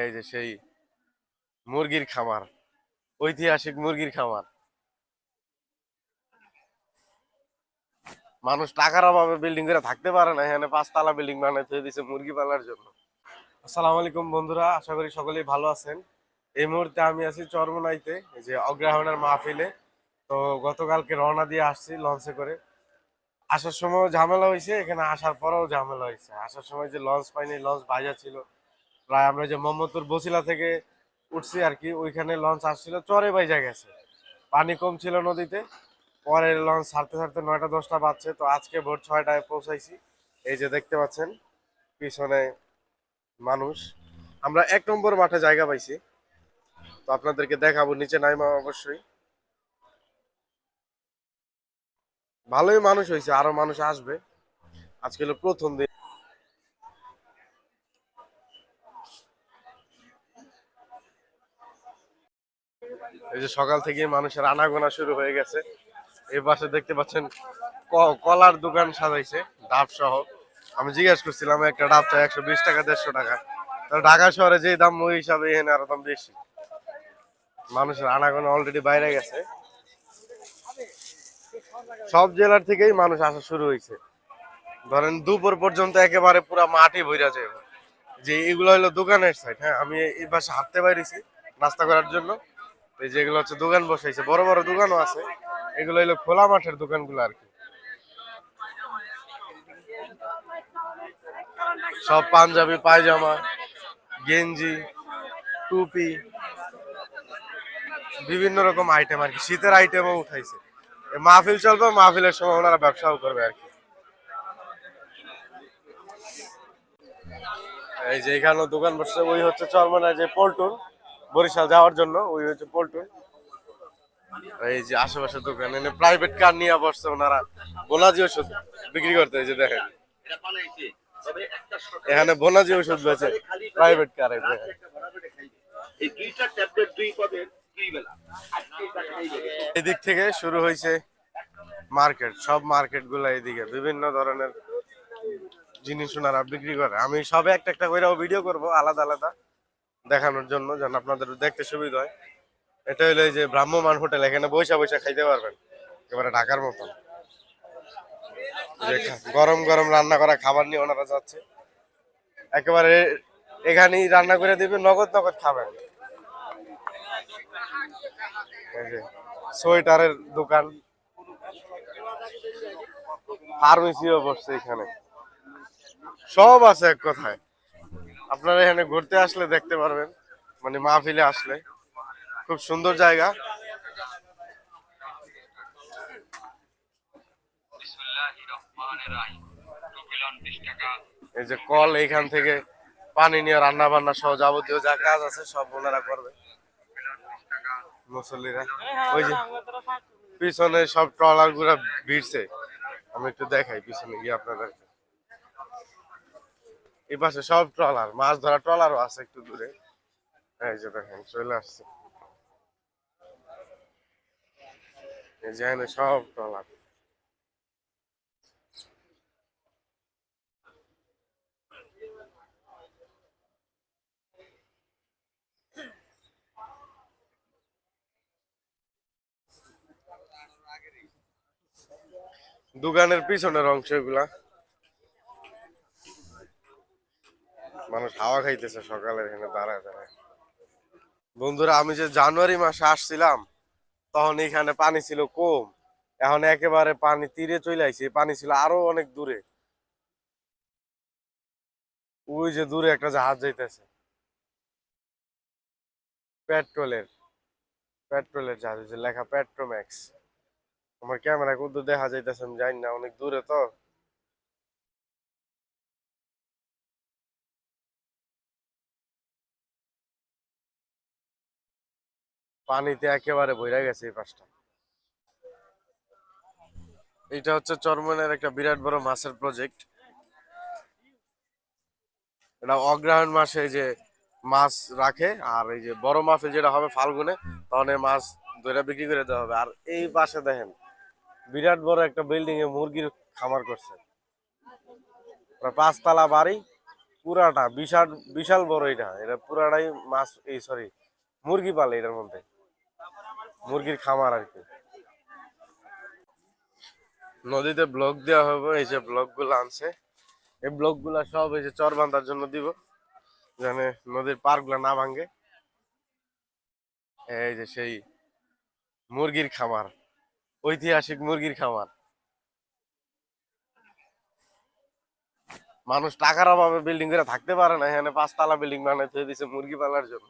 এই যে সেই মুরগির খামার, ঐতিহাসিক মুরগির খামার। মানুষ টাকার অভাবে বিল্ডিং করে থাকতে পারে না, এখানে পাঁচতলা বিল্ডিং বানাইতে দিছে মুরগি পালার জন্য। আসসালামু আলাইকুম বন্ধুরা, আশা করি সকলেই ভালো আছেন। এই মুহূর্তে আমি আছি চরমনাইতে যে অগ্রহায়ণের মাহফিলে। তো গতকালকে রওনা দিয়ে আসছি লঞ্চে করে। আসার সময় ঝামেলা হয়েছে, এখানে আসার পরেও ঝামেলা হয়েছে। আসার সময় যে লঞ্চ পাইনি লঞ্চ ভাইজা ছিল। প্রায় আমরা যে মোহাম্মদপুর বসিলা থেকে উঠছি আর কি, ওইখানে লঞ্চ আসছিল, চরে বাইজা গেছে। পানি কম ছিল নদীতে, পরে লঞ্চ ছাড়তে ছাড়তে নয়টা, দশটা বাজছে, তো আজকে ভোর ছয়টায় পৌঁছাইছি। এই যে দেখতে পাচ্ছেন, পিছনে মানুষ। আমরা এক নম্বর মাঠে জায়গা পাইছি। তো আপনাদেরকে দেখাবো, নিচে নাইমা অবশ্যই। ভালোই মানুষ হয়েছে, আরও মানুষ আসবে। আজকে হলো প্রথম দিন। এই যে সকাল থেকে মানুষের আনাগোনা শুরু হয়ে গেছে। এই পাশে দেখতে পাচ্ছেন কলার দোকান সাজাইছে, ডাব সহ। আমি জিজ্ঞেস করছিলাম, একটা ডাব চাই একশো বিশ টাকা, দেড়শো টাকা। তো ঢাকা শহরে যে দাম, ওই হিসাবে এখানে আরও দাম বেশি। মানুষের আনাগোনা অলরেডি বাইরে গেছে। সব জেলার থেকেই মানুষ আসা শুরু হয়েছে। ধরেন দুপুর পর্যন্ত একেবারে পুরো মাটি ভইরা যায় যে এগুলো হলো দোকানের সাইড হ্যাঁ? আমি এই পাশে হাঁটতে বাইরেছি নাস্তা করার জন্য। এই যেগুলো হচ্ছে দোকান বসাইছে, বড় বড় দোকানও আছে। এগুলো হলো খোলা মাঠের দোকানগুলো আর কি। সব পাঞ্জাবি, পায়জামা, গেঞ্জি, টুপি, বিভিন্ন রকম আইটেম আর কি। শীতের আইটেমও উঠাইছে। মাহফিল চলবে, মাহফিলের সময় ওনারা ব্যবসাও করবে আর কি। এই যে এখানে দোকান বসছে, ওই হচ্ছে চরমানার যে পল্টন বরিশাল যাওয়ার জন্য, ওই হচ্ছে পল্টন এই যে আশেপাশে দোকান, এনে প্রাইভেট কার নিয়ে বসছে ওনারা। বোনাজি ওষুধ বিক্রি করতে যে দেখেন। এখানে বোনাজি ওষুধ বেচে প্রাইভেট কার এই দুইটা ট্যাবলেট দুই পদের এদিক থেকে শুরু হয়েছে মার্কেট, সব মার্কেটগুলো এদিকে, বিভিন্ন ধরনের জিনিস ওনারা বিক্রি করে। আমি সবে একটা একটা করে ভিডিও করব, আলাদা আলাদা দেখানোর জন্য, যেন আপনাদের দেখতে সুবিধা হয়। এটা হলো যে ব্রাহ্মমান হোটেল, এখানে বৈশা বৈশা খাইতে পারবেন, একেবারে ঢাকার মতন। গরম গরম রান্না করা খাবার নিয়ে ওনারা যাচ্ছে। একেবারে এখানেই রান্না করে দিবে, নগদ নগদ খাবেন। এই যে সোয়েটারের দোকান। ফার্মেসিও বসছে এখানে। সব আছে এক কথায়। আপনারা এখানে ঘুরতে আসলে দেখতে পারবেন। মানে মাহফিলে আসলে। খুব সুন্দর জায়গা। এই যে কল এইখান থেকে পানি নিয়ে রান্না বান্না সহ যাবতীয় যা কাজ আছে সব ওনারা করবে। মুসল্লিরা। ওই যে পিছনে সব ট্রলারগুলা ভিড়ছে। আমি একটু দেখাই পিছনে গিয়ে আপনাদের এই পাশে সব ট্রলার মাছ ধরা ট্রলারও আছে একটু দূরে। এই যে দেখেন চলে আসছে। এই যে সব ট্রলার। দোকানের পিছনের অংশ এগুলা। মানুষ হাওয়া খাইতেছে সকালে এখানে দাঁড়ায় দাঁড়ায়। বন্ধুরা, আমি যে জানুয়ারি মাসে আসছিলাম, তখন এখানে পানি ছিল কম। এখন একেবারে পানি তীরে চলে আইছে পানি ছিল আরও অনেক দূরে। ওই যে দূরে একটা জাহাজ যাইতেছে। পেট্রোলের পেট্রোলের জাহাজ লেখা পেট্রোম্যাক্স আমার ক্যামেরা কত দেখা যাইতেছে, আমি জানি না, অনেক দূরে তো। পানিতে একেবারে বইরা গেছে এই পাশটা। এটা হচ্ছে চরমনের একটা বিরাট বড় মাছের প্রজেক্ট এটা অগ্রহায়ণ মাসে যে মাছ রাখে, আর এই যে বড় মাফিল যেটা হবে ফাল্গুনে তখন মাছ ধরে বিক্রি করে দেওয়া হবে। আর এই পাশে দেখেন বিরাট বড় একটা বিল্ডিং এ মুরগির খামার করছে। পাঁচতলা বাড়ি, পুরাটা, বিশাল বিশাল বড় এটা। এটা পুরাটাই মাছ, এই সরি মুরগি পালে এটার মধ্যে। মুরগির খামার আর কি। নদীতে ব্লক দেওয়া হবে, এই যে ব্লকগুলো আনছে। এই ব্লকগুলা সব এই যে চর বাঁধার জন্য দিব, যেন নদীর পারগুলা না ভাঙে। এই যে সেই মুরগির খামার। ঐতিহাসিক মুরগির খামার। মানুষ টাকার অভাবে বিল্ডিং করে থাকতে পারে না, এখানে পাঁচতলা বিল্ডিং বানাইতে হয়ে দিছে মুরগি পালার জন্য।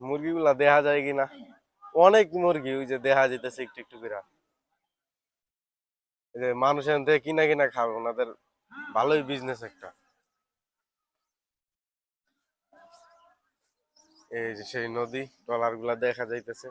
মুরগিগুলা দেখা যায় কিনা? অনেক মুরগি ওই যে দেখা যেতেছে একটু একটু করে। মানুষ এখান থেকে কিনা কিনা খাবে, ওনাদের ভালোই বিজনেস একটা। এই যে সেই নদী ট্রলারগুলা দেখা যাইতেছে।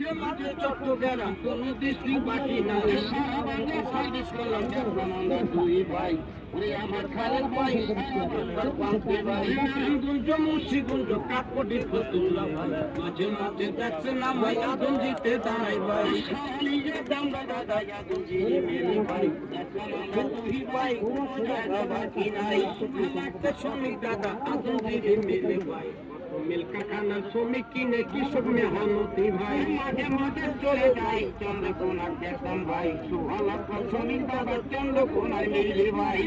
চট্টগ্রাম, কোন ডিস্ট্রিক্ট বাকি নাই। সার্ভিস করলাম দুই ভাই। ওরে আমার খালের ভাই, আমার পান্তে ভাই। গুঞ্জ মুন্সি গুঞ্জ কাকপটি ফতুল্লা ভাই। মাঝে মাঝে দেখছে না ভাই আদম জিতে দাঁড়াই ভাই। নিজের দাম দাদা আদম জি মেরে ভাই। দুই ভাই দাদা বাকি নাই। একটা শ্রমিক দাদা আদম জি মেরে ভাই। মিল কারখানা শ্রমিক কিনে কৃষক মেহনতি ভাই। মাঝে মাঝে চলে যাই চন্দ্রকোনার বেতন ভাই। সুহালা শ্রমিক বাবা চন্দ্রকোনার মিলি ভাই।